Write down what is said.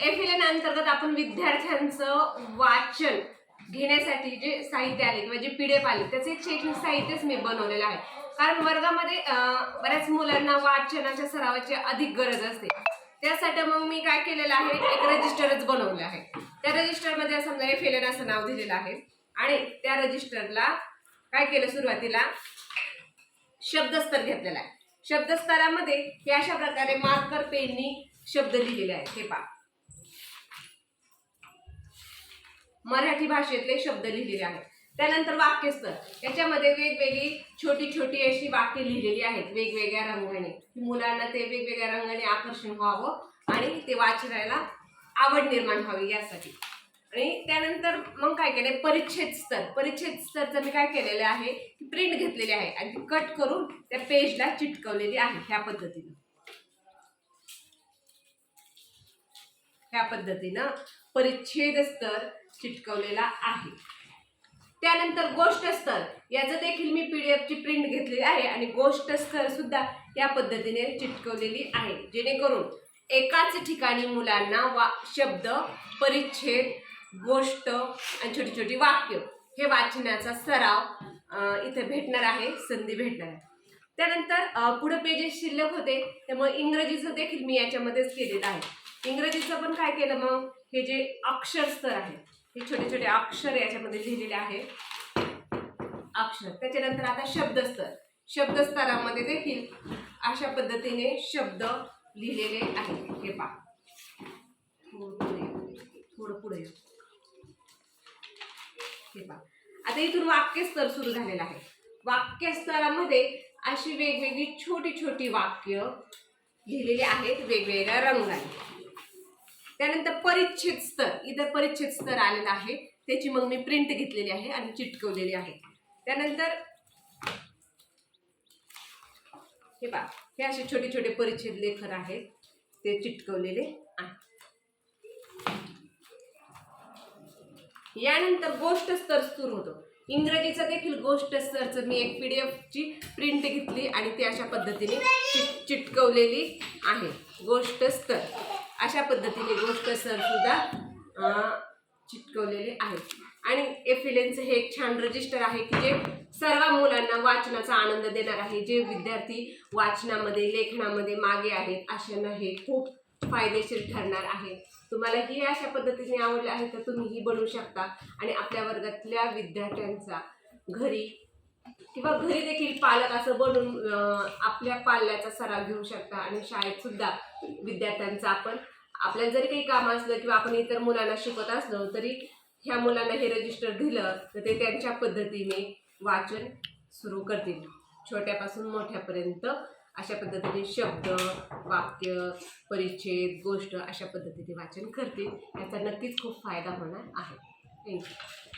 FLN अंतर्गत आपण विद्यार्थ्यांचं वाचन घेण्यासाठी जे साहित्य आले किंवा जे पिढेप आले त्याचे एक शैक्षणिक साहित्यच मी बनवलेलं आहे. कारण वर्गामध्ये बऱ्याच मुलांना वाचनाच्या सरावाची अधिक गरज असते. त्यासाठी मग मी काय केलेलं आहे एक रजिस्टरच बनवलं आहे. त्या रजिस्टरमध्ये समजा एफ एल एन असं नाव दिलेलं आहे. आणि त्या रजिस्टरला काय केलं सुरुवातीला? शब्दस्तर घेतलेला आहे. शब्दस्तरामध्ये हे अशा प्रकारे मार्कर पेननी शब्द लिहिलेले आहेत. हे पहा. मराठी भाषेतले शब्द लिहिलेले आहेत. त्यानंतर वाक्यस्तर. याच्यामध्ये वेगवेगळी छोटी छोटी अशी वाक्य लिहिलेली आहेत. वेगवेगळ्या रंगाने. मुलांना ते वेगवेगळ्या रंगाने आकर्षण व्हावं आणि ते वाचनाला आवड निर्माण व्हावी यासाठी. आणि त्यानंतर मग काय केलंय? परिच्छेद स्तर. परिच्छेद स्तरचं मी काय केलेलं आहे? की प्रिंट घेतलेली आहे. आणि ती कट करून त्या पेजला चिटकवलेली आहे. ह्या पद्धतीने. ह्या पद्धतीनं परिच्छेद स्तर चिटकवलेला आहे. त्यानंतर गोष्ट स्तर याचं देखील मी पीडीएफ ची प्रिंट घेतलेली आहे आणि गोष्ट स्तर सुद्धा या पद्धतीने चिटकवलेली आहे. जेणेकरून एकाच ठिकाणी मुलांना वा शब्द परिच्छेद गोष्ट आणि छोटी छोटी वाक्य हे वाचण्याचा सराव इथे भेटणार आहे संधी भेटणार आहे. त्यानंतर पुढं पेजेस शिल्लक होते त्यामुळे इंग्रजीचं देखील मी याच्यामध्येच केलेलं आहे. इंग्रजीचं पण काय केलं मग? हे जे अक्षर स्तर आहे हे छोटे छोटे अक्षर याच्यामध्ये लिहिलेले आहे. अक्षर. त्याच्यानंतर आता शब्दस्तर शब्दस्तरामध्ये देखील अशा पद्धतीने शब्द लिहिलेले आहेत हे पहा. थोडं पुढे थोडं पुढे हे पहा. आता इथून वाक्यस्तर सुरू झालेला आहे. वाक्यस्तरामध्ये अशी वेगवेगळी छोटी छोटी वाक्य लिहिलेली आहेत. वेगवेगळ्या रंगाने. त्यानंतर परिच्छेद स्तर इतर परिच्छेद स्तर आलेला आहे. त्याची मग मी प्रिंट घेतलेली आहे आणि चिटकवलेली आहे. त्यानंतर हे पा हे असे छोटे छोटे परिच्छेद लेखन आहेत ते चिटकवलेले आहे. यानंतर गोष्ट स्तर सुरू होतो. इंग्रजीचं देखील गोष्ट स्तरचं मी एक पी डी ची प्रिंट घेतली आणि ती अशा पद्धतीने चिट चिटकवलेली आहे. गोष्ट स्तर. अशा पद्धतीने गोष्ट सरसुद्धा चिटकवलेले आहेत आणि एफिलेनचं हे एक छान रजिस्टर आहे की जे सर्व मुलांना वाचनाचा आनंद देणार आहे. जे विद्यार्थी वाचनामध्ये लेखनामध्ये मागे आहेत अशांना हे खूप फायदेशीर ठरणार आहे. तुम्हाला ही अशा पद्धतीने आवडले आहे तर तुम्ही ही बनवू शकता. आणि आपल्या वर्गातल्या विद्यार्थ्यांचा घरी किंवा घरी देखील पालक असं बनून आपल्या पाल्याचा सराव घेऊ शकता आणि शाळेत सुद्धा विद्यार्थ्यांचा आपण आपल्याला जरी काही काम असलं किंवा आपण इतर मुलांना शिकवत असलो तरी ह्या मुलांना हे रजिस्टर दिलं तर ते त्यांच्या पद्धतीने वाचन सुरू करतील. छोट्यापासून मोठ्यापर्यंत अशा पद्धतीने शब्द वाक्य परिच्छेद गोष्ट अशा पद्धतीने वाचन करतील. याचा नक्कीच खूप फायदा होणार आहे. थँक्यू